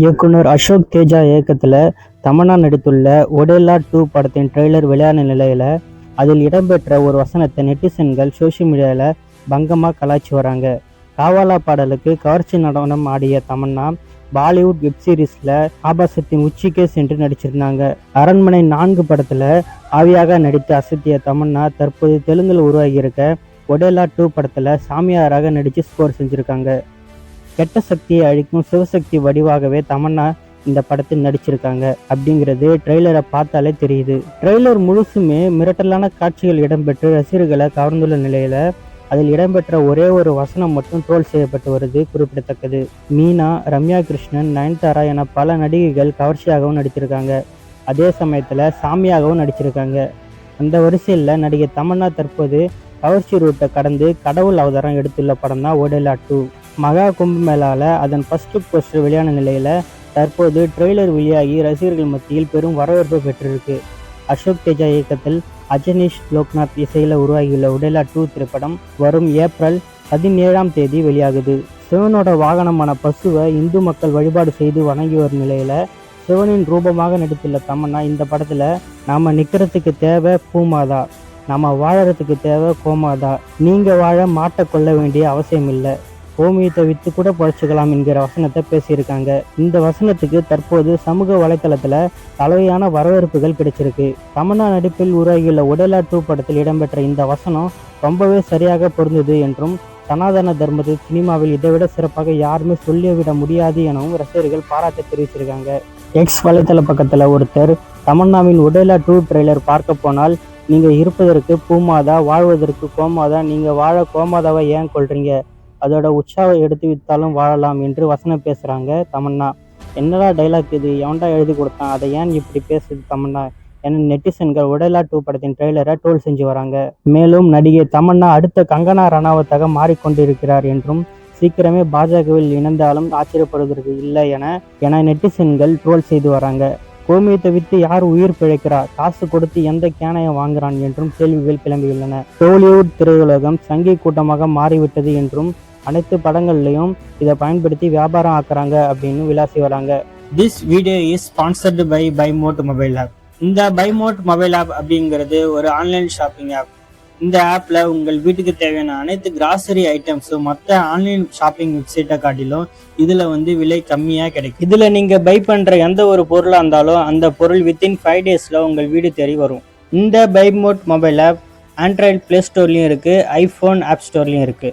இயக்குனர் அசோக் தேஜா இயக்கத்தில் தமன்னா நடித்துள்ள ஒடேலா டூ படத்தின் ட்ரெய்லர் வெளியான நிலையில் அதில் இடம்பெற்ற ஒரு வசனத்தை நெட்டிசன்கள் சோஷியல் மீடியாவில் பங்கமாக கலாய்ச்சி வராங்க. காவாலா பாடலுக்கு கவர்ச்சி நடனம் ஆடிய தமன்னா பாலிவுட் வெப்சீரிஸில் ஆபாசத்தின் உச்சிக்கே சென்று நடிச்சிருந்தாங்க. அரண்மனை நான்கு படத்தில் ஆவியாக நடித்து அசத்திய தமன்னா தற்போது தெலுங்கில் உருவாகியிருக்க ஒடேலா டூ படத்தில் சாமியாராக நடித்து ஸ்கோர் செஞ்சுருக்காங்க. கெட்ட சக்தியை அழிக்கும் சிவசக்தி வடிவாகவே தமன்னா இந்த படத்தில் நடிச்சிருக்காங்க அப்படிங்கிறது ட்ரெய்லரை பார்த்தாலே தெரியுது. ட்ரெய்லர் முழுசுமே மிரட்டலான காட்சிகள் இடம்பெற்று ரசிகர்களை கவர்ந்துள்ள நிலையில அதில் இடம்பெற்ற ஒரே ஒரு வசனம் மட்டும் ட்ரோல் செய்யப்பட்டு வருது குறிப்பிடத்தக்கது. மீனா ரம்யா கிருஷ்ணன் நயன்தாரா என பல நடிகைகள் கவர்ச்சியாகவும் நடிச்சிருக்காங்க அதே சமயத்தில் சாமியாகவும் நடிச்சிருக்காங்க. அந்த வரிசையில் நடிகை தமன்னா தற்போது கவர்ச்சி ரூட்டை கடந்து கடவுள் அவதாரம் எடுத்துள்ள படம் தான் ஓடேலா டூ மகா கும்பமேளால அதன் ஃபர்ஸ்ட் லுக் போஸ்டர் வெளியான நிலையில் தற்போது ட்ரெய்லர் வெளியாகி ரசிகர்கள் மத்தியில் பெரும் வரவேற்பு பெற்றிருக்கு. அசோக் தேஜா இயக்கத்தில் அஜனீஷ் லோக்நாத் இசையில் உருவாகியுள்ள உடேலா டூ திரைப்படம் வரும் ஏப்ரல் பதினேழாம் தேதி வெளியாகுது. சிவனோட வாகனமான பசுவை இந்து மக்கள் வழிபாடு செய்து வணங்கி வரும் நிலையில் சிவனின் ரூபமாக நடித்துள்ள தமன்னா இந்த படத்தில் நாம நிற்கிறதுக்கு தேவை பூமாதா. நம்ம வாழறதுக்கு தேவை கோமாதா. நீங்கள் வாழ மாட்டக்கொள்ள வேண்டிய அவசியம் இல்லை ஓமியத்தை விற்று கூட பழச்சிக்கலாம் என்கிற வசனத்தை பேசியிருக்காங்க. இந்த வசனத்துக்கு தற்போது சமூக வலைத்தளத்தில் கலவையான வரவேற்புகள் கிடைச்சிருக்கு. தமன்னா நடிப்பில் உருவாகியுள்ள உடலா டூ படத்தில் இடம்பெற்ற இந்த வசனம் ரொம்பவே சரியாக பொருந்தது என்றும் சனாதன தர்மத்தை சினிமாவில் இதைவிட சிறப்பாக யாருமே சொல்லிவிட முடியாது எனவும் ரசிகர்கள் பாராட்டு தெரிவிச்சிருக்காங்க. எக்ஸ் வலைத்தள பக்கத்தில் ஒருத்தர் தமன்னாவின் உடலா டூ ட்ரெய்லர் பார்க்க போனால் நீங்கள் இருப்பதற்கு பூமாதா வாழ்வதற்கு கோமாதா நீங்கள் வாழ கோமாதாவை ஏன் கொள்றீங்க? அதோட உற்சாவை எடுத்து வித்தாலும் வாழலாம் என்று வசனம் பேசுகிறாங்க தமன்னா. என்னடா டைலாக் இது? எவன்டா எழுதி கொடுத்தான்? அதை ஏன் இப்படி பேசுது தமன்னா? என நெட்டிசன்கள் உடலா டூ படத்தின் ட்ரெய்லரை ட்ரோல் செஞ்சு வராங்க. மேலும் நடிகை தமன்னா அடுத்த கங்கனா ரணாவத்தாக மாறிக்கொண்டிருக்கிறார் என்றும் சீக்கிரமே பாஜகவில் இணைந்தாலும் ஆச்சரியப்படுவதற்கு இல்லை என என நெட்டிசன்கள் ட்ரோல் செய்து வராங்க. கோமியத்தை வித்து யார் உயிர் பிழைக்கிறா? காசு கொடுத்து எந்த கேனையை வாங்குறான் என்றும் கேள்விகள் கிளம்பியுள்ளன. டோலிவுட் திரையுலகம் சங்கி கூட்டமாக மாறிவிட்டது என்றும் அனைத்து படங்கள்லையும் இதை பயன்படுத்தி வியாபாரம் ஆக்குறாங்க அப்படின்னு விளாசி வராங்க. This video is sponsored by Bymod mobile app இந்த பைமோட் மொபைல் ஆப் அப்படிங்கிறது ஒரு ஆன்லைன் ஷாப்பிங் ஆப் இந்த ஆப்ல உங்கள் வீட்டுக்கு தேவையான அனைத்து கிராசரி ஐட்டம்ஸும் மற்ற ஆன்லைன் ஷாப்பிங் வெப்சைட்டை காட்டிலும் இதுல வந்து விலை கம்மியா கிடைக்கும். இதுல நீங்க பை பண்ற எந்த ஒரு பொருளா இருந்தாலும் அந்த பொருள் வித்தின் ஃபைவ் டேஸ்ல உங்கள் வீடு தேடி வரும். இந்த Bymod mobile app Android play ஸ்டோர்லயும் இருக்கு ஐஃபோன் ஆப் ஸ்டோர்லயும் இருக்கு.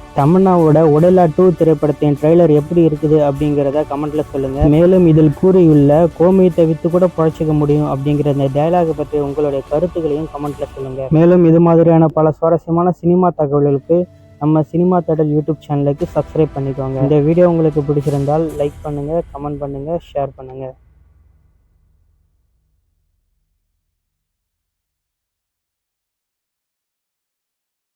தமன்னாவோட உடலா டூ திரைப்படத்தின் ட்ரெய்லர் எப்படி இருக்குது அப்படிங்கிறத கமெண்ட்ல சொல்லுங்க. மேலும் இதில் கூறியுள்ள கோமியத்தை தவித்து கூட பழச்சிக்க முடியும் அப்படிங்கிற இந்த டயலாக் பற்றி உங்களுடைய கருத்துக்களையும் கமெண்ட்ல சொல்லுங்க. மேலும் இது மாதிரியான பல சுவாரஸ்யமான சினிமா தகவல்களுக்கு நம்ம சினிமா தேடல் யூடியூப் சேனலுக்கு சப்ஸ்கிரைப் பண்ணிக்கோங்க. இந்த வீடியோ உங்களுக்கு பிடிச்சிருந்தால் லைக் பண்ணுங்க கமெண்ட் பண்ணுங்க ஷேர் பண்ணுங்க.